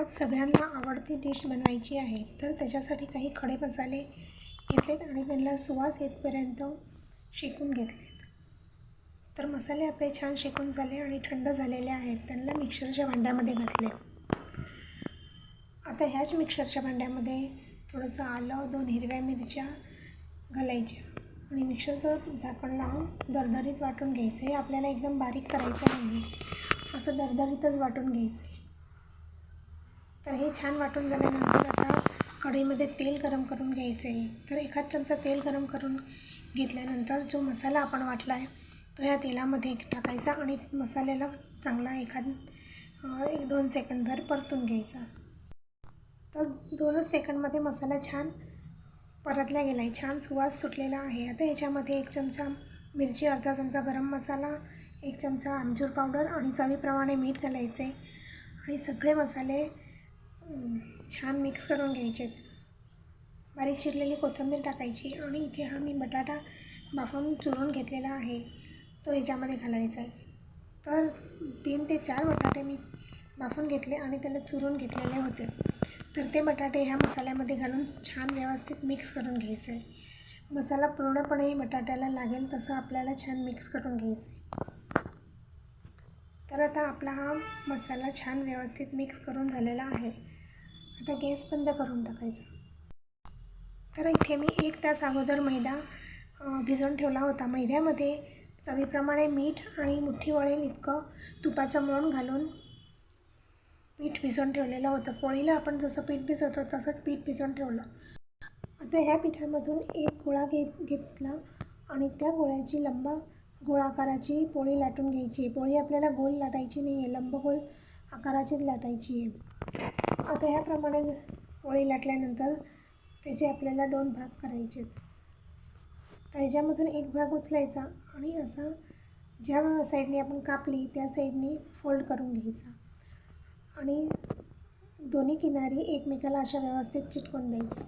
आज सगळ्यांना आवडती डिश बनवायची आहे. तर त्याच्यासाठी काही खडे मसाले घेतलेत आणि त्यांना सुवास येतपर्यंत शेकून घेतलेत. तर मसाले आपले छान शेकून झाले आणि थंड झालेले आहेत. त्यांना मिक्सरच्या भांड्यामध्ये घातले आता ह्याच मिक्सरच्या भांड्यामध्ये थोडंसं आलं दोन हिरव्या मिरच्या घालायच्या आणि मिक्सरचं झाकण लावून दरदरीत वाटून घ्यायचं. हे आपल्याला एकदम बारीक करायचं नाही. असं दरदरीतच वाटून घ्यायचं. आहे तर हे छान वाटून झाल्यानंतर आता कढईमध्ये तेल गरम करून घ्यायचं. आहे तर एखाद चमचा तेल गरम करून घेतल्यानंतर जो मसाला आपण वाटला आहे तो ह्या तेलामध्ये टाकायचा आणि मसाल्याला चांगला एखाद एक दोन सेकंडभर परतून घ्यायचा. तर दोनच सेकंडमध्ये मसाला छान परतला गेला आहे छान सुवास सुटलेला आहे. आता ह्याच्यामध्ये एक चमचा मिरची अर्धा चमचा गरम मसाला एक चमचा आमचूर पावडर आणि चवीप्रमाणे मीठ घालायचे. आणि सगळे मसाले छान मिक्स करून घ्यायचे बारीक चिरलेली कोथिंबीर टाकायची आणि इथे हा मी बटाटा बाफून चुरून घेतलेला आहे. तो ह्याच्यामध्ये घालायचा आहे. तर तीन ते चार बटाटे मी बाफून घेतले आणि त्याला चुरून घेतलेले होते. तर ते बटाटे ह्या मसाल्यामध्ये घालून छान व्यवस्थित मिक्स करून घ्यायचं. आहे मसाला पूर्णपणे बटाट्याला लागेल तसं आपल्याला छान मिक्स करून घ्यायचं. तर आता आपला हा मसाला छान व्यवस्थित मिक्स करून झालेला आहे. आता गॅस बंद करून टाकायचा. तर इथे मी एक तास अगोदर मैदा भिजवून ठेवला होता. मैद्यामध्ये चवीप्रमाणे मीठ आणि मुठ्ठी वळेल इतकं तुपाचं मोण घालून पीठ भिजवून ठेवलेलं होतं. पोळीला आपण जसं पीठ भिजवतो तसंच पीठ भिजवून ठेवलं. आता ह्या पिठामधून एक गोळा घेत घेतला आणि त्या गोळ्याची लंबा गोळाकाराची पोळी लाटून घ्यायची. आहे पोळी आपल्याला गोल लाटायची नाही आहे लंबगोल आकाराचीच लाटायची आहे. आता ह्याप्रमाणे पोळी लाटल्यानंतर त्याचे आपल्याला दोन भाग करायचे तर ह्याच्यामधून एक भाग उचलायचा आणि असा ज्या साईडने आपण कापली त्या साईडने फोल्ड करून घ्यायचा. आणि दोन्ही किनारी एकमेकाला अशा व्यवस्थित चिटकून द्यायच्या.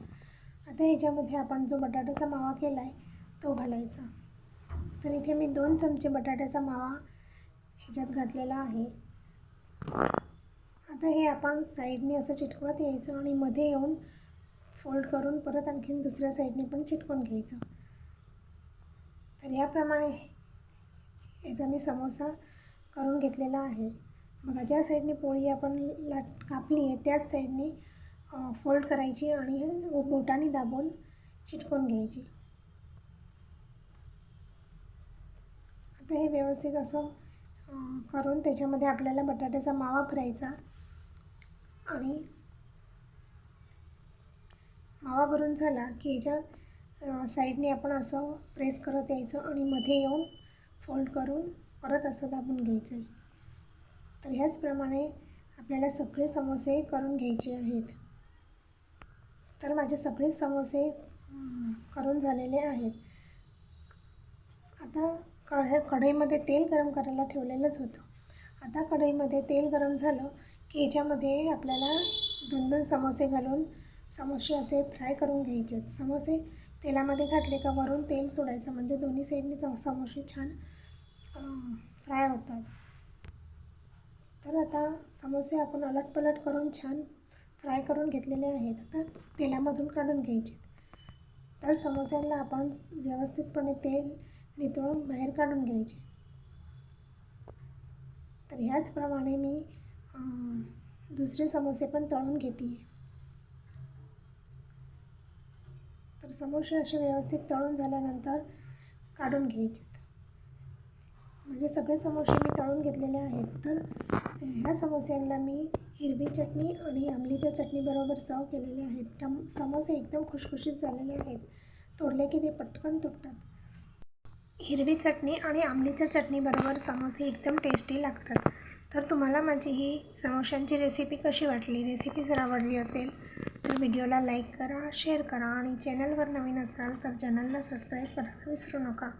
आता ह्याच्यामध्ये आपण जो बटाट्याचा मावा केला आहे तो घालायचा. तर इथे मी दोन चमचे बटाट्याचा मावा ह्याच्यात घातलेला आहे. आता हे आपण साईडने असं चिटकवत यायचं आणि मध्ये येऊन फोल्ड करून परत आणखीन दुसऱ्या साईडने पण चिटकून घ्यायचं. तर याप्रमाणे याचा मी समोसा करून घेतलेला आहे. बघा ज्या साईडने पोळी आपण लाट कापली आहे त्याच साईडने फोल्ड करायची आणि बोटाने दाबून चिटकून घ्यायची. आता हे व्यवस्थित असं करून त्याच्यामध्ये आपल्याला बटाट्याचा मावा भरायचा आणि मावा भरून झाला की ह्याच्या साईडने आपण असं प्रेस करत यायचं आणि मध्ये येऊन फोल्ड करून परत असं दाबून घ्यायचं. आहे तर ह्याचप्रमाणे आपल्याला सगळे समोसे करून घ्यायचे आहेत. तर माझे सगळे समोसे करून झालेले आहेत. आता कढ कढईमध्ये तेल गरम करायला ठेवलेलंच होतं. आता कढईमध्ये तेल गरम झालं की याच्यामध्ये आपल्याला दोन दोन समोसे घालून समोसे असे फ्राय करून घ्यायचे आहेत. समोसे तेलामध्ये घातले का वरून तेल सोडायचं म्हणजे दोन्ही साईडने समोसे छान फ्राय होतात. तर आता समोसे आपण अलटपलट करून छान फ्राय करून घेतलेले आहेत. आता तेलामधून काढून घ्यायचे तर समोस्यांना आपण व्यवस्थितपणे तेल नितळून बाहेर काढून घ्यायचे. तर ह्याचप्रमाणे मी दुसरे समोसे पण तळून घेते तर समोसे असे व्यवस्थित तळून झाल्यानंतर काढून घ्यायचे. म्हणजे सगळे समोसे मी तळून घेतलेले आहेत. तर ह्या समोस्यांना मी हिरवी चटणी आणि आंबलीच्या चटणीबरोबर सर्व केलेले आहेत. टम समोसे एकदम खुशखुशीत झालेले आहेत. तोडले की ते पटकन तुटतात. हिरवी चटणी आणि आंबलीच्या चटणीबरोबर समोसे एकदम टेस्टी लागतात. तर तुम्हाला माझी ही समोशांची रेसिपी कशी वाटली? रेसिपी जर आवडली असेल तर व्हिडिओला लाईक करा शेअर करा आणि चॅनलवर नवीन असाल तर चॅनलला सबस्क्राईब करायला विसरू नका.